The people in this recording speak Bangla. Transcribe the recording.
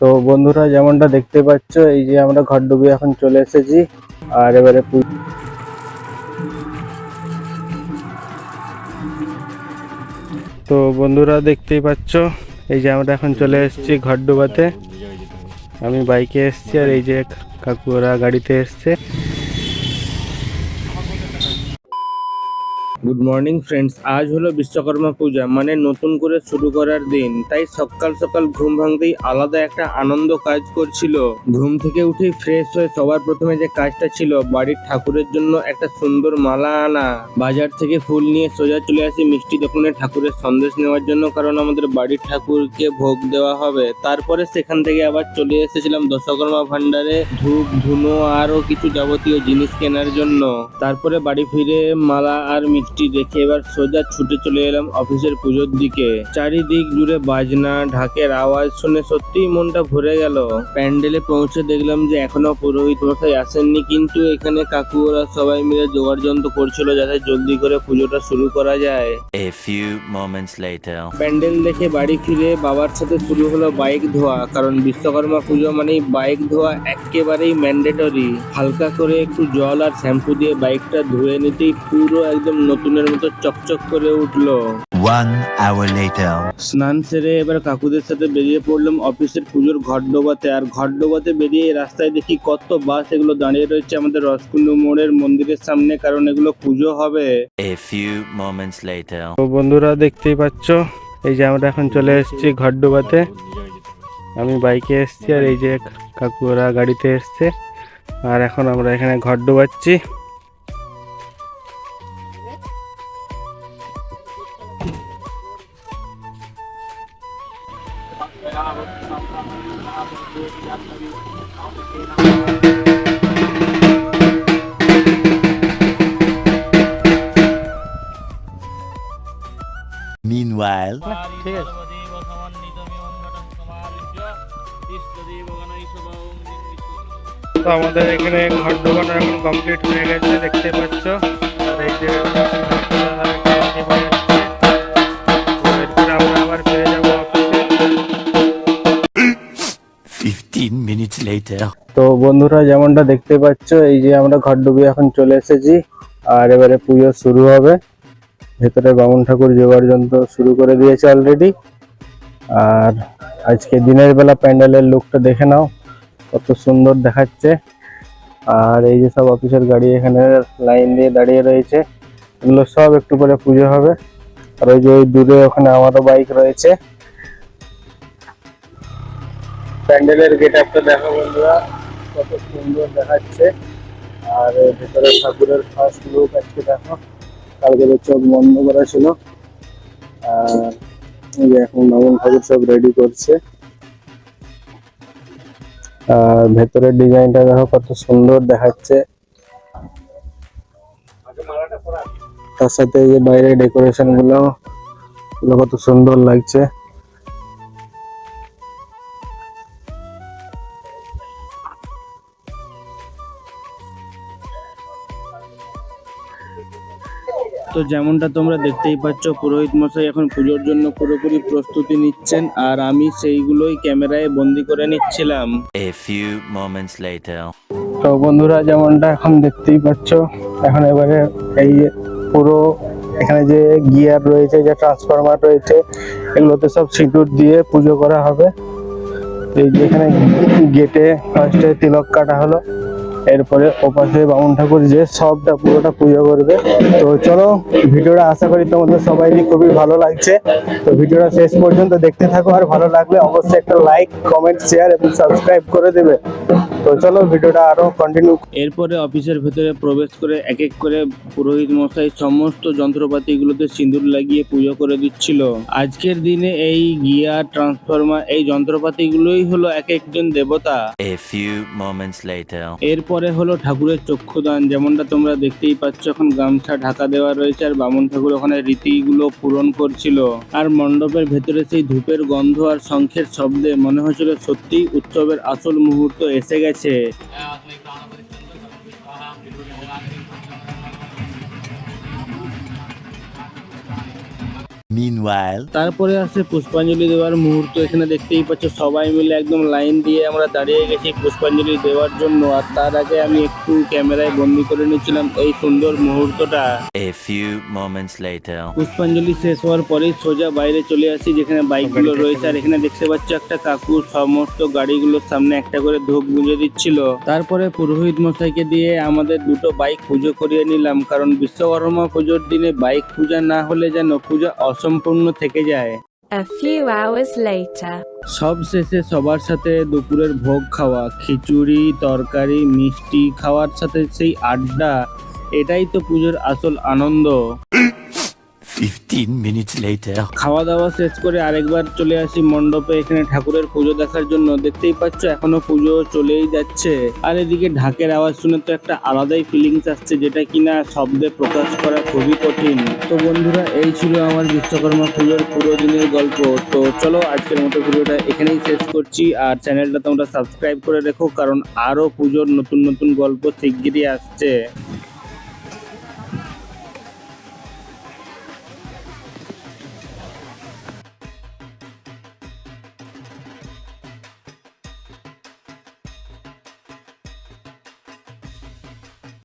তো বন্ধুরা, যেমনটা দেখতে পাচ্ছ, এই যে আমরা ঘর ঘরডুবি এখন চলে এসেছি। আর এবারে তো বন্ধুরা, দেখতেই পাচ্ছ, এই যে আমরা এখন চলে এসেছি ঘরডুবাতে আমি বাইকে এসেছি আর এই যে কাকুরা গাড়িতে এসছে। গুড মর্নিং ফ্রেন্ডস আজ হলো বিশ্বকর্মা পূজা মানে নতুন করে শুরু করার দিন। তাই সকাল সকাল ঘুম ভাঙতেই আলাদা একটা আনন্দ কাজ করছিল। ঘুম থেকে উঠেই ফ্রেশ হয়ে সবার প্রথমে যে কাজটা ছিল, বাড়ির ঠাকুরের জন্য একটা সুন্দর মালা আনা। বাজার থেকে ফুল নিয়ে সোজা চলে আসি মিষ্টি দোকানে ঠাকুরের সন্দেশ নেওয়ার জন্য, কারণ আমাদের বাড়ির ঠাকুরকে ভোগ দেওয়া হবে। তারপরে সেখান থেকে আবার চলে এসেছিলাম দশকর্মা ভান্ডারে ধূপ, ধুনো, আরও কিছু যাবতীয় জিনিস কেনার জন্য। তারপরে বাড়ি ফিরে মালা আর মিষ্টি রেখে এবার সোজা ছুটে চলে এলাম অফিসের পুজোর দিকে। চারিদিক জুড়ে বাজনা ঢাকের আওয়াজ শুনে সত্যিই মনটা ভরে গেল। প্যান্ডেলে পৌঁছে দেখলাম যে এখনও পুরোহিত মশাই আসেননি কিন্তু এখানে কাকু ওরা সবাই মিলে জোগাড় যন্ত্র করছিল যাতে জলদি করে পুজোটা শুরু করা যায়। A few moments later. Pandal দেখে বাড়ি ফিরে বাবার সাথে শুরু হলো বাইক ধোয়া কারণ বিশ্বকর্মা পুজো মানেই বাইক ধোয়া একেবারেই ম্যান্ডেটরি। হালকা করে একটু জল আর শ্যাম্পু দিয়ে বাইকটা ধুয়ে নিতেই পুরো একদম নতুনের মতো চকচক করে উঠল। One hour স্নান সেরে এবার কাকুদের সাথে বেরিয়ে পড়লাম অফিসের পুজোর ঘর ডোবাতে। আর ঘর ডোবাতে বেরিয়ে রাস্তায় দেখি কত বাস এগুলো দাঁড়িয়ে রয়েছে আমাদের রসকুন্ডু মোড়ের মন্দিরের সামনে কারণ এগুলো পুজো হবে। A few moments later. তো বন্ধুরা দেখতেই পাচ্ছ এই যে আমরা এখন চলে এসেছি ঘরডোবাতে আমি বাইকে এসছি আর এই যে কাকুরা গাড়িতে এসছে। আর এখন আমরা এখানে ঘর ডোবাচ্ছি। Meanwhile. ঠিক আছে তো আমাদের এখানে ঘর ঢোকানো এখন কমপ্লিট হয়ে গেছে দেখতে পাচ্ছ বন্ধুরা, যেমনটা দেখতে পাচ্ছ, এই যে আমরা ঘর ঘরডুবি এখন চলে এসেছি, আর এবারে পুজো শুরু হবে। ভেতরে বামুন ঠাকুর জোগাড় যন্ত্র শুরু করে দিয়েছে অলরেডি আর আজকে দিনের বেলা প্যান্ডেলের লুকটা দেখে নাও, কত সুন্দর দেখাচ্ছে। আর এই যে সব অফিসের গাড়ি এখানে লাইন দিয়ে দাঁড়িয়ে রয়েছে, এগুলো সব একটু করে পুজো হবে। আর ওই যে ওই দূরে ওখানে আমারও বাইক রয়েছে। প্যান্ডেলের গেট আপটা দেখো বন্ধুরা। কত সুন্দর দেখাচ্ছে। আর ভেতরে ঠাকুরের ফার্স্ট লুক আজকে দেখো। কালকে চোখ বন্ধ করা ছিল। আর এখন নবম ঠাকুর সব রেডি করছে। আর ভেতরের ডিজাইনটা দেখো কত সুন্দর দেখাচ্ছে। তার সাথে যে বাইরের ডেকোরেশনগুলো কত সুন্দর লাগছে। তো যেমনটা তোমরা দেখতেই পাচ্ছ পুরোহিত মশাই এখন পুজোর জন্য পুরোপুরি প্রস্তুতি নিচ্ছেন আর আমি সেইগুলোই ক্যামেরায় বন্দি করে নিচ্ছিলাম। A few moments later. তো বন্ধুরা যেমনটা এখন দেখতেই পাচ্ছ এখন এবারে এই পুরো এখানে যে গিয়ার রয়েছে যে ট্রান্সফরমার রয়েছে এগুলোতে সব সিঁদুর দিয়ে পুজো করা হবে। এই যে এখানে গেটে ফার্স্টে তিলক কাটা হলো। এরপরে ওপাশে বামুন ঠাকুর যে সবটা পুরোটা পুজো করবে। তো চলো, ভিডিওটা আশা করি তোমাদের সবাইকে খুবই ভালো লাগছে। তো ভিডিওটা শেষ পর্যন্ত দেখতে থাকো। আর ভালো লাগলে অবশ্যই একটা লাইক কমেন্ট শেয়ার এবং সাবস্ক্রাইব করে দেবে। তো চলো ভিডিওটা আরও কন্টিনিউ এরপরে অফিসের ভেতরে প্রবেশ করে এক এক করে পুরোহিত মশাই সমস্ত যন্ত্রপাতিগুলোতে সিঁদুর লাগিয়ে পুজো করে দিচ্ছিল। আজকের দিনে এই গিয়ার ট্রান্সফরমার এই যন্ত্রপাতিগুলোই হলো এক একজন দেবতা। A few moments later. এরপরে হলো ঠাকুরের চক্ষুদান যেমনটা তোমরা দেখতেই পাচ্ছ এখন গামছা ঢাকা দেওয়া রয়েছে আর বামুন ঠাকুর ওখানে রীতিগুলো পূরণ করছিল। আর মণ্ডপের ভেতরে সেই ধূপের গন্ধ আর শঙ্খের শব্দে মনে হচ্ছিল সত্যিই উৎসবের আসল মুহূর্ত এসে গেছে। গেছে Meanwhile, তারপরে আসে পুষ্পাঞ্জলি দেওয়ার মুহূর্ত। এখানে দেখতেই পাচ্ছ সবাই মিলে একদম লাইন দিয়ে আমরা দাঁড়িয়ে গেছি পুষ্পাঞ্জলি দেওয়ার জন্য। আর তার আগে আমি একটু ক্যামেরায় বন্দি করে নিয়েছিলাম এই সুন্দর মুহূর্তটা। A few moments later. পুষ্পাঞ্জলি শেষ হওয়ার পরেই সোজা বাইরে চলে আসি যেখানে বাইকগুলো রয়েছে। আর এখানে দেখতে পাচ্ছ একটা কাকু সমস্ত গাড়িগুলোর সামনে একটা করে ধূপ গুঁজে দিচ্ছিল। তারপরে পুরোহিত মশাইকে দিয়ে আমাদের দুটো বাইক পুজো করিয়ে নিলাম। কারণ বিশ্বকর্মা পুজোর দিনে বাইক পূজা না হলে যেন পূজা অসম্পূর্ণ থেকে যায় A few hours later. সব শেষে সবার সাথে দুপুরের ভোগ খাওয়া খিচুড়ি তরকারি মিষ্টি খাওয়ার সাথে সেই আড্ডা এটাই তো পুজোর আসল আনন্দ 15 minutes later. খাওয়া দাওয়া শেষ করে আরেকবার চলে আসি মণ্ডপে, এখানে ঠাকুরের পুজো দেখার জন্য। দেখতেই পাচ্ছ, এখনও পুজো চলেই যাচ্ছে। আর এদিকে ঢাকের আওয়াজ শুনে তো একটা আলাদাই ফিলিংস আসছে, যেটা কিনা শব্দে প্রকাশ করা খুবই কঠিন। তো বন্ধুরা, এই ছিল আমার বিশ্বকর্মা পুজোর পুরো দিনের গল্প। তো চলো, আজকের মতো ভিডিওটা এখানেই শেষ করছি। আর চ্যানেলটা তোমরা সাবস্ক্রাইব করে রেখো, কারণ আরও পুজোর নতুন নতুন গল্প শিগগিরই আসছে।